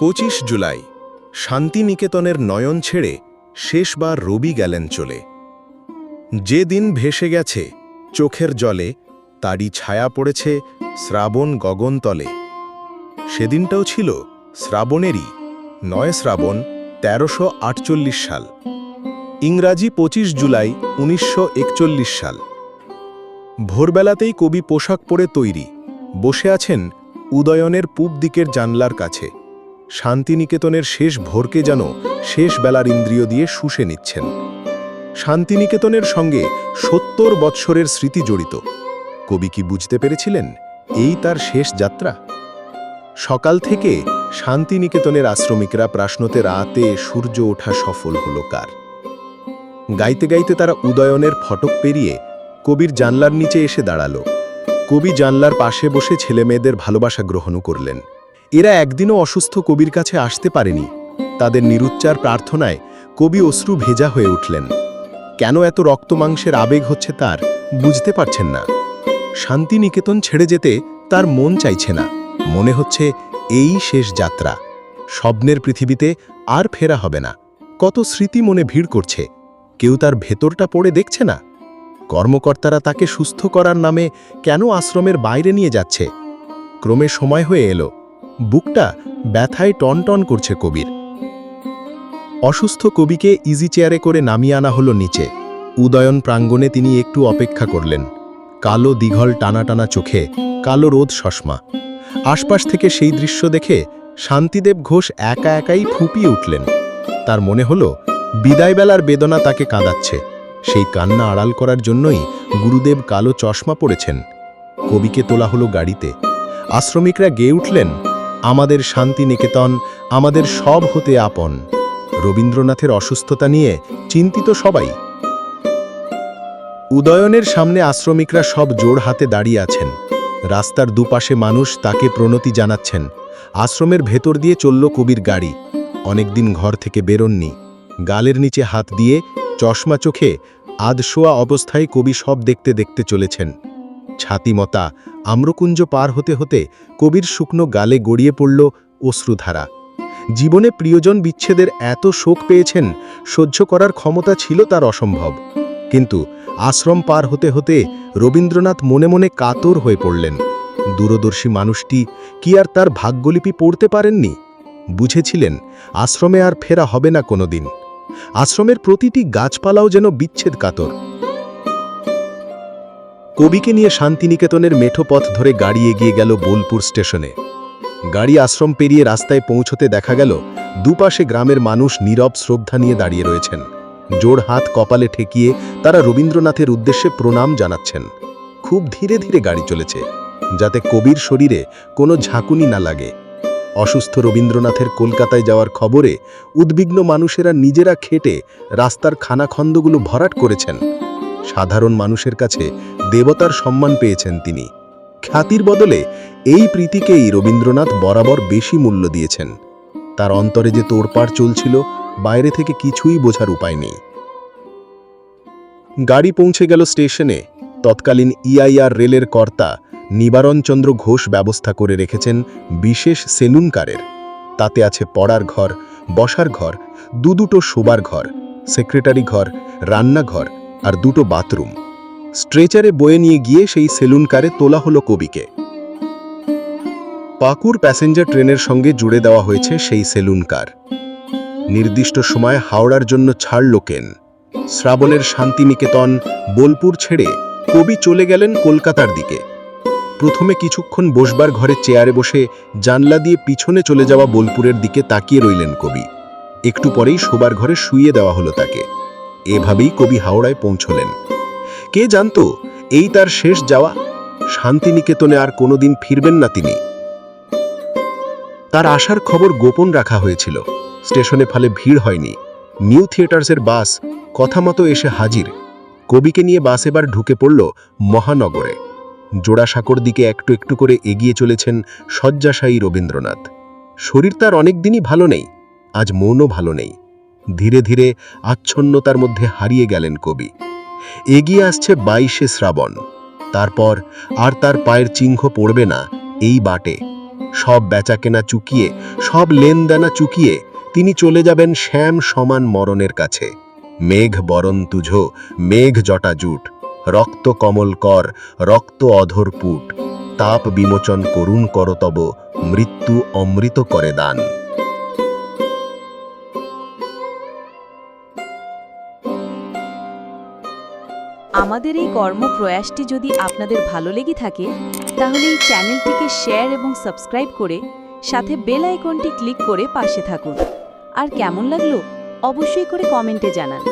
পঁচিশ জুলাই, শান্তিনিকেতনের নয়ন ছেড়ে শেষবার রবি গেলেন চলে। যে দিন ভেসে গেছে চোখের জলে, তারই ছায়া পড়েছে শ্রাবণ গগনতলে। সেদিনটাও ছিল শ্রাবণেরই, নয় শ্রাবণ, তেরোশো আটচল্লিশ সাল। ইংরাজি পঁচিশ জুলাই, উনিশশো একচল্লিশ সাল। ভোরবেলাতেই কবি পোশাক পরে তৈরি, বসে আছেন উদয়নের পূব দিকের জানলার কাছে। শান্তিনিকেতনের শেষ ভোরকে যেন শেষ বেলার ইন্দ্রিয় দিয়ে শুষে নিচ্ছেন। শান্তিনিকেতনের সঙ্গে সত্তর বৎসরের স্মৃতি জড়িত। কবি কি বুঝতে পেরেছিলেন এই তার শেষ যাত্রা? সকাল থেকে শান্তিনিকেতনের আশ্রমিকরা প্রাশ্নতে রাতে সূর্য ওঠা সফল হল কার? গাইতে গাইতে তারা উদয়নের ফটক পেরিয়ে কবির জানলার নিচে এসে দাঁড়াল। কবি জানলার পাশে বসে ছেলেমেয়েদের ভালোবাসা গ্রহণ করলেন। এরা একদিনও অসুস্থ কবির কাছে আসতে পারেনি। তাদের নিরুচ্চার প্রার্থনায় কবি অশ্রু ভেজা হয়ে উঠলেন। কেন এত রক্তমাংসের আবেগ হচ্ছে তার, বুঝতে পারছেন না। শান্তিনিকেতন ছেড়ে যেতে তার মন চাইছে না। মনে হচ্ছে এই শেষ যাত্রা। স্বপ্নের পৃথিবীতে আর ফেরা হবে না। কত স্মৃতি মনে ভিড় করছে। কেউ তার ভেতরটা পড়ে দেখছে না। কর্মকর্তারা তাকে সুস্থ করার নামে কেন আশ্রমের বাইরে নিয়ে যাচ্ছে? ক্রমে সময় হয়ে এলো। বুকটা ব্যথায় টনটন করছে কবির। অসুস্থ কবিকে ইজি চেয়ারে করে নামিয়ে আনা হলো নিচে। উদয়ন প্রাঙ্গণে তিনি একটু অপেক্ষা করলেন। কালো দীঘল টানা টানা চোখে কালো রোদ সসমা। আশপাশ থেকে সেই দৃশ্য দেখে শান্তিদেব ঘোষ একা একাই ফুপিয়ে উঠলেন। তার মনে হলো, বিদায়বেলার বেদনা তাকে কাঁদাচ্ছে। সেই কান্না আড়াল করার জন্যই গুরুদেব কালো চশমা পড়েছেন কবিকে তোলা হলো গাড়িতে। আশ্রমিকরা গেয়ে উঠলেন আমাদের শান্তিনিকেতন, আমাদের সব হতে আপন। রবীন্দ্রনাথের অসুস্থতা নিয়ে চিন্তিত সবাই। উদয়নের সামনে আশ্রমিকরা সব জোড় হাতে দাঁড়িয়ে আছেন। রাস্তার দুপাশে মানুষ তাকে প্রণতি জানাচ্ছেন। আশ্রমের ভেতর দিয়ে চলল কবির গাড়ি। অনেকদিন ঘর থেকে বেরোননি। গালের নিচে হাত দিয়ে চশমা চোখে আধশোয়া অবস্থায় কবি সব দেখতে দেখতে চলেছেন। ছাতিমতা আম্রকুঞ্জ পার হতে হতে কবির শুকনো গালে গড়িয়ে পড়ল অশ্রুধারা। জীবনে প্রিয়জন বিচ্ছেদের এত শোক পেয়েছেন, সহ্য করার ক্ষমতা ছিল তার অসম্ভব। কিন্তু আশ্রম পার হতে হতে রবীন্দ্রনাথ মনে মনে কাতর হয়ে পড়লেন। দূরদর্শী মানুষটি কি আর তার ভাগ্যলিপি পড়তে পারেননি? বুঝেছিলেন, আশ্রমে আর ফেরা হবে না কোনোদিন। আশ্রমের প্রতিটি গাছপালাও যেন বিচ্ছেদ কাতর। কবিকে নিয়ে শান্তিনিকেতনের মেঠো পথ ধরে গাড়ি এগিয়ে গেল বোলপুর স্টেশনে। গাড়ি আশ্রম পেরিয়ে রাস্তায় পৌঁছতে দেখা গেল, দুপাশে গ্রামের মানুষ নীরব শ্রদ্ধা নিয়ে দাঁড়িয়ে রয়েছেন। জোড় হাত কপালে ঠেকিয়ে তারা রবীন্দ্রনাথের উদ্দেশ্যে প্রণাম জানাচ্ছেন। খুব ধীরে ধীরে গাড়ি চলেছে, যাতে কবির শরীরে কোনো ঝাঁকুনি না লাগে। অসুস্থ রবীন্দ্রনাথের কলকাতায় যাওয়ার খবরে উদ্বিগ্ন মানুষেরা নিজেরা খেটে রাস্তার খানাখন্দগুলো ভরাট করেছেন। সাধারণ মানুষের কাছে দেবতার সম্মান পেয়েছেন তিনি। খ্যাতির বদলে এই প্রীতিকেই রবীন্দ্রনাথ বরাবর বেশি মূল্য দিয়েছেন। তার অন্তরে যে তোড়পাড় চলছিল, বাইরে থেকে কিছুই বোঝার উপায় নেই। গাড়ি পৌঁছে গেল স্টেশনে। তৎকালীন ইআইআর রেলের কর্তা নিবারণচন্দ্র ঘোষ ব্যবস্থা করে রেখেছেন বিশেষ সেলুনকারের। তাতে আছে পড়ার ঘর, বসার ঘর দু দুটো শোবার ঘর, সেক্রেটারি ঘর, রান্নাঘর আর দুটো বাথরুম। স্ট্রেচারে বয়ে নিয়ে গিয়ে সেই সেলুন কারে তোলা হলো কবিকে। পাকুর প্যাসেঞ্জার ট্রেনের সঙ্গে জুড়ে দেওয়া হয়েছে সেই সেলুন কার। নির্দিষ্ট সময় হাওড়ার জন্য ছাড়ল কেন? শ্রাবণের শান্তিনিকেতন, বোলপুর ছেড়ে কবি চলে গেলেন কলকাতার দিকে। প্রথমে কিছুক্ষণ বসবার ঘরে চেয়ারে বসে জানলা দিয়ে পিছনে চলে যাওয়া বোলপুরের দিকে তাকিয়ে রইলেন কবি। একটু পরেই শোবার ঘরে শুইয়ে দেওয়া হলো তাকে। এভাবেই কবি হাওড়ায় পৌঁছলেন। কে জানতো, এই তার শেষ যাওয়া, শান্তিনিকেতনে আর কোনোদিন ফিরবেন না তিনি। তার আসার খবর গোপন রাখা হয়েছিল। স্টেশনে ফলে ভিড় হয়নি। নিউ থিয়েটার্সের বাস কথা মতো এসে হাজির। কবিকে নিয়ে বাস এবার ঢুকে পড়ল মহানগরে। জোড়াসাঁকোর দিকে একটু একটু করে এগিয়ে চলেছেন শয্যাশায়ী রবীন্দ্রনাথ। শরীর তার অনেক দিনই ভালো নেই। আজ মনও ভালো নেই। ধীরে ধীরে আচ্ছন্নতার মধ্যে হারিয়ে গেলেন কবি। এগিয়ে আসছে বাইশে শ্রাবণ। তারপর আর তার পায়ের চিহ্ন পড়বে না এই বাটে। সব বেচাকেনা চুকিয়ে, সব লেনদেনা চুকিয়ে তিনি চলে যাবেন শ্যাম সমান মরণের কাছে। মেঘ বরণ তুঝ, মেঘ জটা জুট, রক্ত কমল কর, রক্ত অধর পুট, তাপ বিমোচন করুণ করতব, মৃত্যু অমৃত করে দান। আমাদের এই কর্মপ্রয়াসটি যদি আপনাদের ভালো লেগে থাকে, তাহলে এই চ্যানেলটিকে শেয়ার এবং সাবস্ক্রাইব করে সাথে বেল আইকনটি ক্লিক করে পাশে থাকুন। আর কেমন লাগল, অবশ্যই করে কমেন্টে জানান।